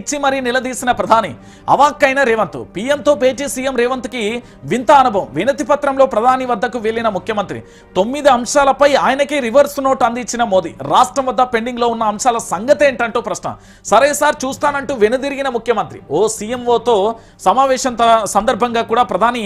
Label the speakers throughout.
Speaker 1: ఇచ్చి మరీ నిలదీసిన ప్రధాని అవాక్కైన రేవంత్. పీఎంతో భేటీ సీఎం రేవంత్కి వింత అనుభవం. వినతి పత్రంలో ప్రధాని వద్దకు వెళ్ళిన ముఖ్యమంత్రి. తొమ్మిది అంశాలపై ఆయనకే రివర్స్ నోట్ అందించిన మోదీ. రాష్ట్రం వద్ద పెండింగ్లో ఉన్న అంశాల సంగతి ఏంటంటూ ప్రశ్న. సరే సార్ చూస్తానంటూ వెనుదిరిగిన ముఖ్యమంత్రి. ఓ సీఎంఓతో సమావేశం సందర్భంగా కూడా ప్రధాని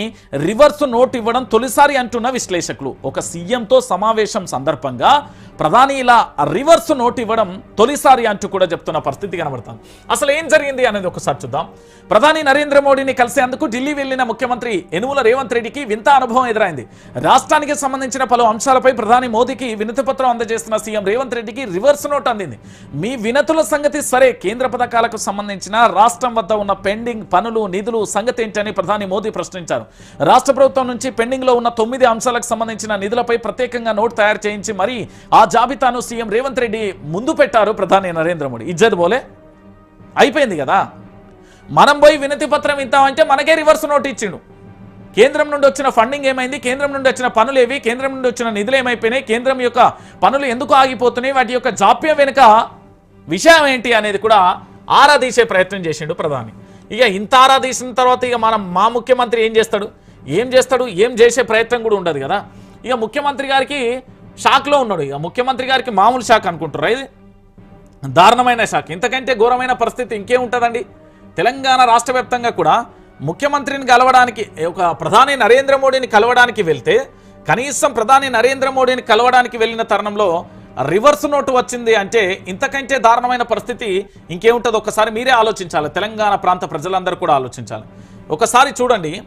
Speaker 1: రివర్స్ నోట్ ఇవ్వడం తొలిసారి అంటున్న విశ్లేషకులు. ఒక సీఎంతో సమావేశం సందర్భంగా ప్రధాని ఇలా రివర్స్ నోట్ ఇవ్వడం తొలిసారి అంటూ కూడా చెప్తున్న పరిస్థితి కనబడుతుంది. అసలు ఏం జరిగింది అనేది ఒకసారి చూద్దాం. ప్రధాని నరేంద్ర మోడీని కలిసేందుకు ఢిల్లీ వెళ్ళిన ముఖ్యమంత్రి యనుమల రేవంత్ రెడ్డికి వింత అనుభవం ఎదురైంది. రాష్ట్రానికి సంబంధించిన పలు అంశాలపై ప్రధాని మోదీకి వినతి పత్రం అందజేస్తున్న సీఎం రేవంత్ రెడ్డికి రివర్స్ నోట్ అందింది. మీ వినతుల సంగతి సరే కేంద్ర పథకాలకు సంబంధించిన రాష్ట్రం వద్ద ఉన్న పెండింగ్ పనులు నిధులు సంగతి ఏంటని ప్రధాని మోదీ ప్రశ్నించారు. రాష్ట్ర ప్రభుత్వం నుంచి పెండింగ్లో ఉన్న తొమ్మిది అంశాలకు సంబంధించిన నిధులపై ప్రత్యేకంగా నోట్ తయారు చేయించి మరి ఆ జాబితాను సీఎం రేవంత్ రెడ్డి ముందు పెట్టారు ప్రధాని నరేంద్ర మోడీ. ఇజ్జత్ బోలే? అయిపోయింది కదా? మనం పోయి వినతి పత్రం ఇద్దామంటే మనకే రివర్స్ నోట్ ఇచ్చిండు. కేంద్రం నుండి వచ్చిన ఫండింగ్ ఏమైంది? కేంద్రం నుండి వచ్చిన పనులు ఏవి? కేంద్రం నుండి వచ్చిన నిధులు ఏమైపోయినాయి? కేంద్రం యొక్క పనులు ఎందుకు ఆగిపోతున్నాయి? వాటి యొక్క జాప్యం వెనుక విషయం ఏంటి అనేది కూడా ఆరా తీసే ప్రయత్నం చేసిండు ప్రధాని. ఇక ఇంత ఆరా తీసిన తర్వాత ఇక మనం మా ముఖ్యమంత్రి ఏం చేస్తాడు? ఏం చేస్తాడు? ఏం చేసే ప్రయత్నం కూడా ఉండదు కదా? ఇక ముఖ్యమంత్రి గారికి షాక్లో ఉన్నాడు. ఇక ముఖ్యమంత్రి గారికి మామూలు షాక్ అనుకుంటారు ఇది? దారుణమైన షాక్. ఇంతకంటే ఘోరమైన పరిస్థితి ఇంకే ఉంటుందండి? తెలంగాణ రాష్ట్ర కూడా ముఖ్యమంత్రిని కలవడానికి ఒక ప్రధాని నరేంద్ర మోడీని కలవడానికి వెళ్తే కనీసం ప్రధాని నరేంద్ర మోడీని కలవడానికి వెళ్ళిన తరుణంలో రివర్స్ నోటు వచ్చింది అంటే ఇంతకంటే దారుణమైన పరిస్థితి ఇంకేముంటుంది ఒకసారి మీరే ఆలోచించాలి. తెలంగాణ ప్రాంత ప్రజలందరూ కూడా ఆలోచించాలి. ఒకసారి చూడండి.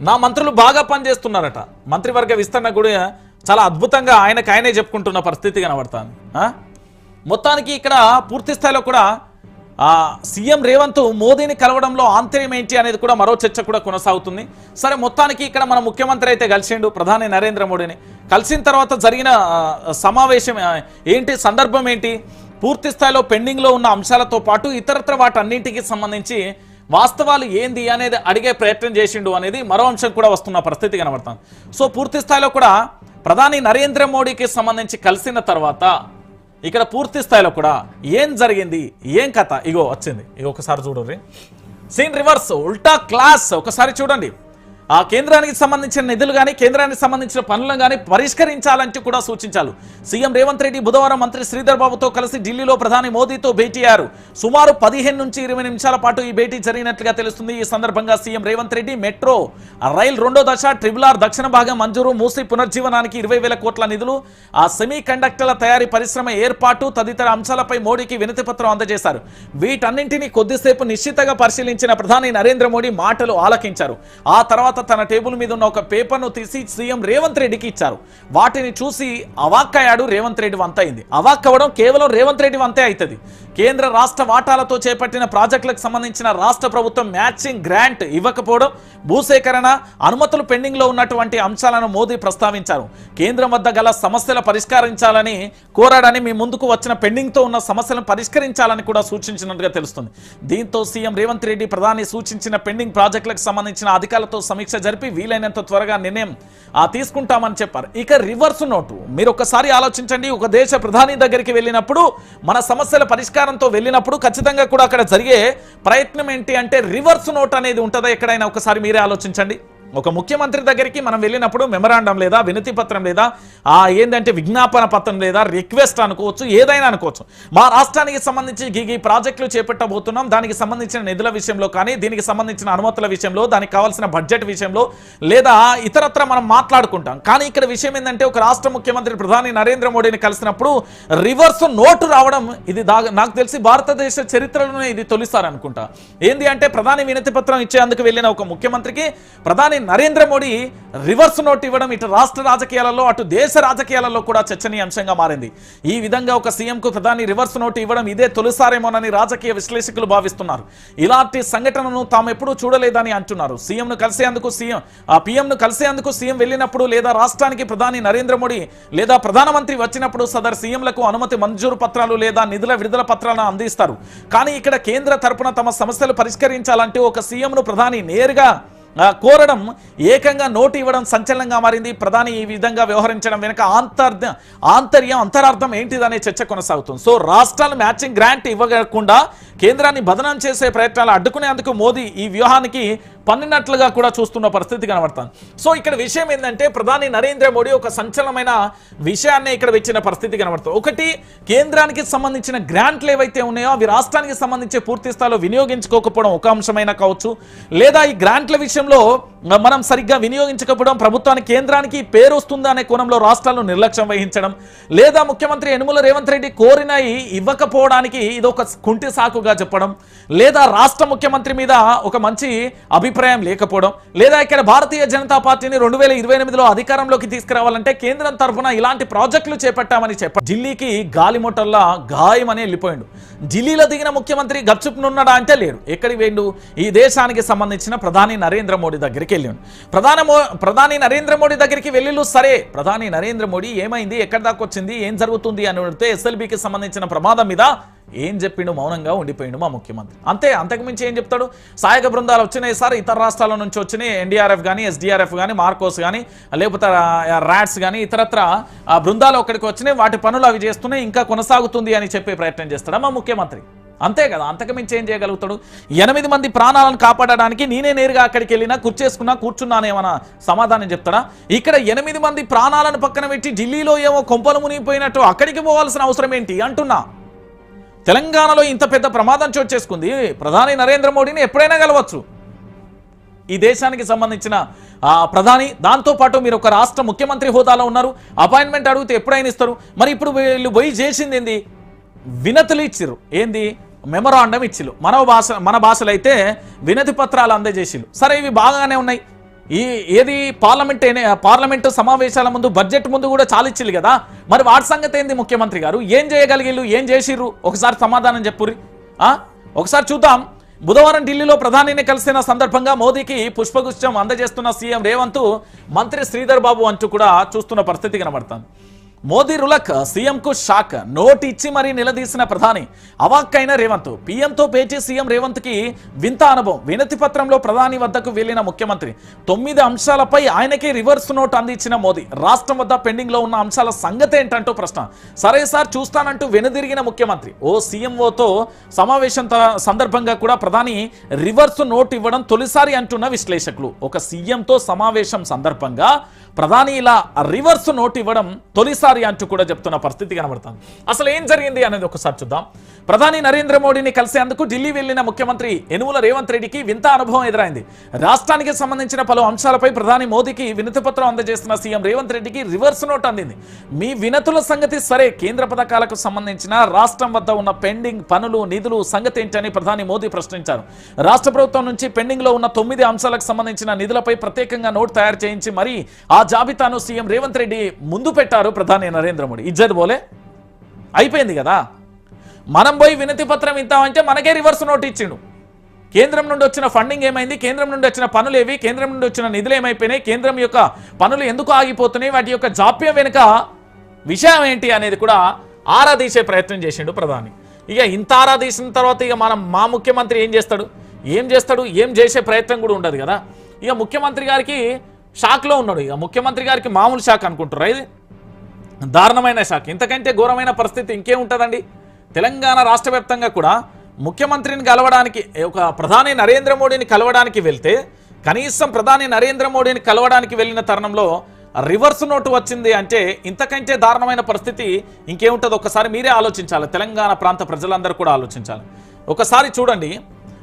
Speaker 1: నా మంత్రులు బాగా పనిచేస్తున్నారట. మంత్రివర్గ విస్తరణ కూడా చాలా అద్భుతంగా ఆయనకు ఆయనే చెప్పుకుంటున్న పరిస్థితి కనబడతాను మొత్తానికి ఇక్కడ పూర్తి స్థాయిలో కూడా సీఎం రేవంత్ మోదీని కలవడంలో ఆంతర్యం ఏంటి అనేది కూడా మరో చర్చ కూడా కొనసాగుతుంది. సరే మొత్తానికి ఇక్కడ మన ముఖ్యమంత్రి అయితే కలిసిండు ప్రధాని నరేంద్ర మోడీని. కలిసిన తర్వాత జరిగిన సమావేశం ఏంటి సందర్భం ఏంటి? పూర్తి స్థాయిలో పెండింగ్లో ఉన్న అంశాలతో పాటు ఇతరత్ర వాటన్నింటికి సంబంధించి వాస్తవాలు ఏంది అనేది అడిగే ప్రయత్నం చేసిండు అనేది మరో అంశం కూడా వస్తున్న పరిస్థితి కనబడుతుంది. సో పూర్తి స్థాయిలో కూడా ప్రధాని నరేంద్ర మోడీకి సంబంధించి కలిసిన తర్వాత ఇక్కడ పూర్తి స్థాయిలో కూడా ఏం జరిగింది ఏం కథ? ఇగో వచ్చింది. ఇగో ఒకసారి చూడండి. సీన్ రివర్స్ ఉల్టా క్లాస్. ఒకసారి చూడండి. ఆ కేంద్రానికి సంబంధించిన నిధులు కానీ కేంద్రానికి సంబంధించిన పనులను కానీ పరిష్కరించాలంటూ కూడా సూచించారు. సీఎం రేవంత్ రెడ్డి బుధవారం మంత్రి శ్రీధర్ బాబుతో కలిసి ఢిల్లీలో ప్రధాని మోదీతో భేటీ అయ్యారు. సుమారు పదిహేను నుంచి ఇరవై నిమిషాల పాటు ఈ భేటీ జరిగినట్లుగా తెలుస్తుంది. ఈ సందర్భంగా CM Revanth Reddy metro rail రెండో దశ ట్రిబుల్ ఆర్ దక్షిణ భాగం మంజూరు మూసి పునర్జీవనానికి ఇరవై వేల కోట్ల నిధులు ఆ సెమీ కండక్టర్ల తయారీ పరిశ్రమ ఏర్పాటు తదితర అంశాలపై మోడీకి వినతి పత్రం అందజేశారు. వీటన్నింటినీ కొద్దిసేపు నిశ్చితంగా పరిశీలించిన ప్రధాని నరేంద్ర మోడీ మాటలు ఆలకించారు. ఆ తర్వాత తన టేబుల్ మీద ఉన్న ఒక పేపర్ను తీసి సీఎం రేవంత్ రెడ్డికి ఇచ్చారు. వాటిని చూసి అవాక్కయ్యాడు రేవంత్ రెడ్డి వంతైంది అవ్వడం కేవలం రేవంత్ రెడ్డి వంతే అవుతుంది కేంద్ర రాష్ట్ర వాటాలతో చేపట్టిన ప్రాజెక్టులకు సంబంధించిన రాష్ట్ర ప్రభుత్వం మ్యాచింగ్ గ్రాంట్ ఇవ్వకపోవడం భూసేకరణ అనుమతులు పెండింగ్లో ఉన్నటువంటి అంశాలను మోదీ ప్రస్తావించారు. కేంద్రం వద్ద గల సమస్యల పరిష్కరించాలని కోరాడని మీ ముందుకు వచ్చిన పెండింగ్తో ఉన్న సమస్యలను పరిష్కరించాలని కూడా సూచించినట్టుగా తెలుస్తుంది. దీంతో సీఎం రేవంత్ రెడ్డి ప్రధాని సూచించిన పెండింగ్ ప్రాజెక్టులకు సంబంధించిన అధికారులతో సమీక్ష జరిపి వీలైనంత త్వరగా నిర్ణయం ఆ, తీసుకుంటామని చెప్పారు. ఇక రివర్స్ నోటు మీరు ఒకసారి ఆలోచించండి. ఒక దేశ ప్రధాని దగ్గరికి వెళ్ళినప్పుడు మన సమస్యల పరిష్కారంతో వెళ్ళినప్పుడు ఖచ్చితంగా కూడా అక్కడ జరిగే ప్రయత్నం ఏంటి అంటే రివర్స్ నోట్ అనేది ఉంటుందా ఎక్కడైనా? ఒకసారి మీరే ఆలోచించండి. ఒక ముఖ్యమంత్రి దగ్గరికి మనం వెళ్ళినప్పుడు మెమరాండం లేదా వినతి పత్రం లేదా ఆ ఏంటంటే విజ్ఞాపన పత్రం లేదా రిక్వెస్ట్ అనుకోవచ్చు ఏదైనా అనుకోవచ్చు. మా రాష్ట్రానికి సంబంధించి గీ ప్రాజెక్టులు చేపట్టబోతున్నాం. దానికి సంబంధించిన నిధుల విషయంలో కానీ దీనికి సంబంధించిన అనుమతుల విషయంలో దానికి కావాల్సిన బడ్జెట్ విషయంలో లేదా ఇతరత్ర మనం మాట్లాడుకుంటాం. కానీ ఇక్కడ విషయం ఏంటంటే ఒక రాష్ట్ర ముఖ్యమంత్రి ప్రధాని నరేంద్ర మోడీని కలిసినప్పుడు రివర్స్ నోటు రావడం ఇది దా- నాకు తెలిసి భారతదేశ చరిత్రలోనే ఇది తొలిసారి అనుకుంటా. ఏంది అంటే ప్రధాని వినతి పత్రం ఇచ్చేందుకు వెళ్ళిన ఒక ముఖ్యమంత్రికి ప్రధాని నరేంద్ర మోడీ రివర్స్ నోట్ ఇవ్వడం ఇటు రాష్ట్ర రాజకీయాలలో అటు దేశ రాజకీయాలలో కూడా చర్చనీయాంశంగా మారింది. ఈ విధంగా ఒక సీఎంకు ప్రధాని రివర్స్ నోట్ ఇవ్వడం ఇదే తొలిసారేమోనని రాజకీయ విశ్లేషకులు భావిస్తున్నారు. ఇలాంటి సంఘటనను తాము ఎప్పుడూ చూడలేదని అంటున్నారు. సీఎంను కలిసేందుకు సీఎం ఆ పీఎంను కలిసేందుకు సీఎం వెళ్ళినప్పుడు లేదా రాష్ట్రానికి ప్రధాని నరేంద్ర మోడీ లేదా ప్రధానమంత్రి వచ్చినప్పుడు సదరు సీఎంలకు అనుమతి మంజూరు పత్రాలు లేదా నిధుల విడుదల పత్రాలను అందిస్తారు. కానీ ఇక్కడ కేంద్ర తరపున తమ సమస్యలు పరిష్కరించాలంటే ఒక సీఎంను ప్రధాని నేరుగా కోరడం ఏకంగా నోటు ఇవ్వడం సంచలనంగా మారింది. ప్రధాని ఈ విధంగా వ్యవహరించడం వెనుక ఆంతర్ ఆంతర్యం అంతరార్థం ఏంటిదనే చర్చ కొనసాగుతుంది. సో రాష్ట్రాలు మ్యాచింగ్ గ్రాంట్ ఇవ్వకుండా కేంద్రాన్ని బదనం చేసే ప్రయత్నాలు అడ్డుకునేందుకు మోదీ ఈ వ్యూహానికి పన్నినట్లుగా కూడా చూస్తున్న పరిస్థితి కనబడుతుంది. సో ఇక్కడ విషయం ఏంటంటే ప్రధాని నరేంద్ర మోడీ ఒక సంచలనమైన విషయాన్ని ఇక్కడ వచ్చిన పరిస్థితి కనబడుతుంది. ఒకటి కేంద్రానికి సంబంధించిన గ్రాంట్లు ఏవైతే ఉన్నాయో అవి రాష్ట్రానికి సంబంధించి పూర్తి స్థాయిలో వినియోగించుకోకపోవడం ఒక అంశమైన కావచ్చు. లేదా ఈ గ్రాంట్ల విషయంలో మనం సరిగ్గా వినియోగించకపోవడం ప్రభుత్వానికి కేంద్రానికి పేరు వస్తుందా అనే కోణంలో రాష్ట్రాలు నిర్లక్ష్యం వహించడం. లేదా ముఖ్యమంత్రి యనుమల రేవంత్ రెడ్డి కోరినవి ఇవ్వకపోవడానికి ఇది ఒక కుంటి సాకుగా చెప్పడం. లేదా రాష్ట్ర ముఖ్యమంత్రి మీద ఒక మంచి అభి అభిప్రాయం లేకపోవడం లేదా ఇక్కడ భారతీయ జనతా పార్టీని రెండు వేల ఇరవై ఎనిమిదిలో అధికారంలోకి తీసుకురావాలంటే కేంద్రం తరఫున ఇలాంటి ప్రాజెక్టులు చేపట్టామని చెప్ప ఢిల్లీకి గాయం గాయమని వెళ్ళిపోయిండు. ఢిల్లీలో దిగిన ముఖ్యమంత్రి గప్చుప్నున్నాడా అంటే లేడు ఎక్కడికి వేండు ఈ దేశానికి సంబంధించిన ప్రధాని నరేంద్ర మోడీ దగ్గరికి వెళ్ళాడు. ప్రధాన ప్రధాని నరేంద్ర మోడీ దగ్గరికి వెళ్ళిళ్ళు? సరే. ప్రధాని నరేంద్ర మోడీ ఏమైంది? ఎక్కడి దాకా వచ్చింది? ఏం జరుగుతుంది? అని అడిగితే ఎస్ఎల్బికి సంబంధించిన ప్రమాదం మీద ఏం చెప్పిండు? మౌనంగా ఉండిపోయిండు మా ముఖ్యమంత్రి. అంతే అంతకుమించి ఏం చెప్తాడు? సహాయక బృందాలు వచ్చినాయి సార్ ఇతర రాష్ట్రాల నుంచి వచ్చినాయి ఎన్డీఆర్ఎఫ్ కానీ ఎస్డీఆర్ఎఫ్ కానీ మార్కోస్ కానీ లేకపోతే ర్యాట్స్ కానీ ఇతరత్ర ఆ బృందాలు ఒక్కడికి వచ్చినాయి వాటి పనులు అవి చేస్తున్నాయి ఇంకా కొనసాగుతుంది అని చెప్పే ప్రయత్నం చేస్తాడా మా ముఖ్యమంత్రి? అంతే కదా అంతకుమించి ఏం చేయగలుగుతాడు? ఎనిమిది మంది ప్రాణాలను కాపాడడానికి నేనే నేరుగా అక్కడికి వెళ్ళినా కూర్చేసుకున్నా కూర్చున్నానేమన్నా సమాధానం చెప్తాడా? ఇక్కడ ఎనిమిది మంది ప్రాణాలను పక్కన పెట్టి ఢిల్లీలో ఏమో కొంపలు మునిగిపోయినట్టు అక్కడికి పోవాల్సిన అవసరం ఏంటి? అంటున్నా. తెలంగాణలో ఇంత పెద్ద ప్రమాదం చోటు చేసుకుంది. ప్రధాని నరేంద్ర మోడీని ఎప్పుడైనా కలవచ్చు. ఈ దేశానికి సంబంధించిన ప్రధాని దాంతోపాటు మీరు ఒక రాష్ట్ర ముఖ్యమంత్రి హోదాలో ఉన్నారు. అపాయింట్మెంట్ అడిగితే ఎప్పుడైనా ఇస్తారు. మరి ఇప్పుడు వీళ్ళు పోయి చేసింది ఏంది? వినతులు ఇచ్చిర్రు. ఏంది? మెమరాండం ఇచ్చిరు మన భాష మన భాషలో అయితే వినతి పత్రాలు అందజేసిరు సరే ఇవి బాగానే ఉన్నాయి. ఈ ఏది పార్లమెంట్ పార్లమెంటు సమావేశాల ముందు బడ్జెట్ ముందు కూడా చాలిచ్చిల్లు కదా. మరి వాటి సంగతి ఏంది ముఖ్యమంత్రి గారు? ఏం చేయగలిగిళ్ళు ఏం చేసిర్రు? ఒకసారి సమాధానం చెప్పుర్రి. ఆ? ఒకసారి చూద్దాం. బుధవారం ఢిల్లీలో ప్రధానిని కలిసిన సందర్భంగా మోదీకి పుష్పగుచ్చం అందజేస్తున్న సీఎం రేవంత్ మంత్రి శ్రీధర్ బాబు అంటూ కూడా చూస్తున్న పరిస్థితి కనబడుతుంది. మోదీ రులక్ సీఎంకు షాక్ నోట్ ఇచ్చి మరీ నిలదీసిన ప్రధాని. అవాక్కైన రేవంత్ పీఎంతో పేచి సీఎం రేవంత్కి వింత అనుభవం. వినతి పత్రంలో ప్రధాని వద్దకు వెళ్ళిన ముఖ్యమంత్రి. తొమ్మిది అంశాలపై ఆయనకే రివర్స్ నోట్ అందించిన మోదీ. రాష్ట్రం వద్ద పెండింగ్లో ఉన్న అంశాల సంగతి ఏంటంటూ ప్రశ్న. సరే సార్ చూస్తానంటూ వెనుదిరిగిన ముఖ్యమంత్రి. ఓ సీఎంఓతో సమావేశం సందర్భంగా కూడా ప్రధాని రివర్స్ నోట్ ఇవ్వడం తొలిసారి అంటున్న విశ్లేషకులు. ఒక సీఎంతో సమావేశం సందర్భంగా ప్రధాని ఇలా రివర్స్ నోట్ ఇవ్వడం తొలిసారి ఒక్కసారి అంటూ కూడా చెప్తున్న పరిస్థితి కనబడుతుంది. అసలు ఏం జరిగింది అనేది ఒకసారి చూద్దాం. ప్రధాని నరేంద్ర మోడీని కలిసేందుకు ఢిల్లీ వెళ్ళిన ముఖ్యమంత్రి యనుమల రేవంత్ రెడ్డికి వింత అనుభవం ఎదురైంది. రాష్ట్రానికి సంబంధించిన పలు అంశాలపై ప్రధాని మోదీకి వినతి పత్రం అందజేస్తున్న సీఎం రేవంత్ రెడ్డికి రివర్స్ నోట్ అందింది. మీ వినతుల సంగతి సరే కేంద్ర పథకాలకు సంబంధించిన రాష్ట్రం వద్ద ఉన్న పెండింగ్ పనులు నిధులు సంగతి ఏంటని ప్రధాని మోదీ ప్రశ్నించారు. రాష్ట్ర ప్రభుత్వం నుంచి పెండింగ్లో ఉన్న తొమ్మిది అంశాలకు సంబంధించిన నిధులపై ప్రత్యేకంగా నోట్ తయారు చేయించి మరి ఆ జాబితాను సీఎం రేవంత్ రెడ్డి ముందు పెట్టారు ప్రధాని నరేంద్ర మోడీ. ఇజ్జత్ బోలే? అయిపోయింది కదా? మనం పోయి వినతి పత్రం ఇద్దామంటే మనకే రివర్స్ నోట్ ఇచ్చిండు. కేంద్రం నుండి వచ్చిన ఫండింగ్ ఏమైంది? కేంద్రం నుండి వచ్చిన పనులు ఏవి? కేంద్రం నుండి వచ్చిన నిధులు ఏమైపోయినాయి? కేంద్రం యొక్క పనులు ఎందుకు ఆగిపోతున్నాయి? వాటి యొక్క జాప్యం వెనుక విషయం ఏంటి అనేది కూడా ఆరాధీసే ప్రయత్నం చేసిండు ప్రధాని. ఇక ఇంత ఆరాధీసిన తర్వాత ఇక మనం మా ముఖ్యమంత్రి ఏం చేస్తాడు? ఏం చేస్తాడు? ఏం చేసే ప్రయత్నం కూడా ఉండదు కదా? ఇక ముఖ్యమంత్రి గారికి షాక్లో ఉన్నాడు. ఇక ముఖ్యమంత్రి గారికి మామూలు షాక్ అనుకుంటారు ఇది? దారుణమైన షాక్. ఇంతకంటే ఘోరమైన పరిస్థితి ఇంకే ఉంటుందండి? తెలంగాణ రాష్ట్ర కూడా ముఖ్యమంత్రిని కలవడానికి ఒక ప్రధాని నరేంద్ర మోడీని కలవడానికి వెళ్తే కనీసం ప్రధాని నరేంద్ర మోడీని కలవడానికి వెళ్ళిన తరుణంలో రివర్స్ నోటు వచ్చింది అంటే ఇంతకంటే దారుణమైన పరిస్థితి ఇంకేముంటుంది ఒకసారి మీరే ఆలోచించాలి. తెలంగాణ ప్రాంత ప్రజలందరూ కూడా ఆలోచించాలి. ఒకసారి చూడండి.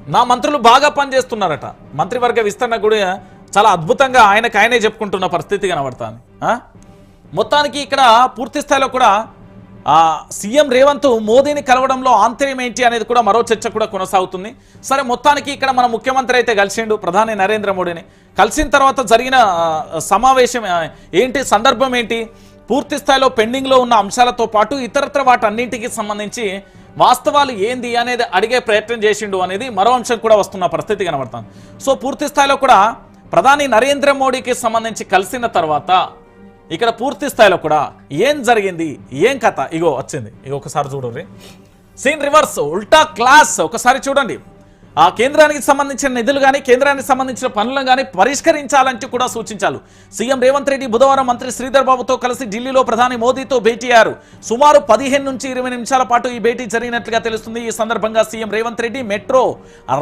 Speaker 1: నా మంత్రులు బాగా పనిచేస్తున్నారట. మంత్రివర్గ విస్తరణ కూడా చాలా అద్భుతంగా ఆయనకు ఆయనే చెప్పుకుంటున్న పరిస్థితి కనబడుతుంది. మొత్తానికి ఇక్కడ పూర్తి స్థాయిలో కూడా సీఎం రేవంత్ మోదీని కలవడంలో ఆంతర్యం ఏంటి అనేది కూడా మరో చర్చ కూడా కొనసాగుతుంది. సరే మొత్తానికి ఇక్కడ మన ముఖ్యమంత్రి అయితే కలిసిండు ప్రధాని నరేంద్ర మోడీని. కలిసిన తర్వాత జరిగిన సమావేశం ఏంటి సందర్భం ఏంటి? పూర్తి స్థాయిలో పెండింగ్లో ఉన్న అంశాలతో పాటు ఇతరత్ర వాటన్నింటికి సంబంధించి వాస్తవాలు ఏంది అనేది అడిగే ప్రయత్నం చేసిండు అనేది మరో అంశం కూడా వస్తున్న పరిస్థితి కనబడుతుంది. సో పూర్తి స్థాయిలో కూడా ప్రధాని నరేంద్ర మోడీకి సంబంధించి కలిసిన తర్వాత ఇక్కడ పూర్తి స్థాయిలో కూడా ఏం జరిగింది ఏం కథ? ఇగో వచ్చింది. ఇగో ఒకసారి చూడండి. సీన్ రివర్స్ ఉల్టా క్లాస్. ఒకసారి చూడండి. ఆ కేంద్రానికి సంబంధించిన నిధులు కానీ కేంద్రానికి సంబంధించిన పనులను కానీ పరిష్కరించాలంటూ కూడా సూచించారు. సీఎం రేవంత్ రెడ్డి బుధవారం మంత్రి శ్రీధర్ బాబుతో కలిసి ఢిల్లీలో ప్రధాని మోదీతో భేటీ అయ్యారు. సుమారు పదిహేను నుంచి ఇరవై నిమిషాల పాటు ఈ భేటీ జరిగినట్లుగా తెలుస్తుంది. ఈ సందర్భంగా CM Revanth Reddy metro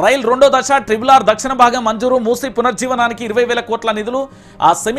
Speaker 1: rail రెండో దశ ట్రిబుల్ ఆర్ దక్షిణ భాగం మంజూరు మూసి పునర్జీవనానికి ఇరవై వేల కోట్ల నిధులు ఆ సెమీ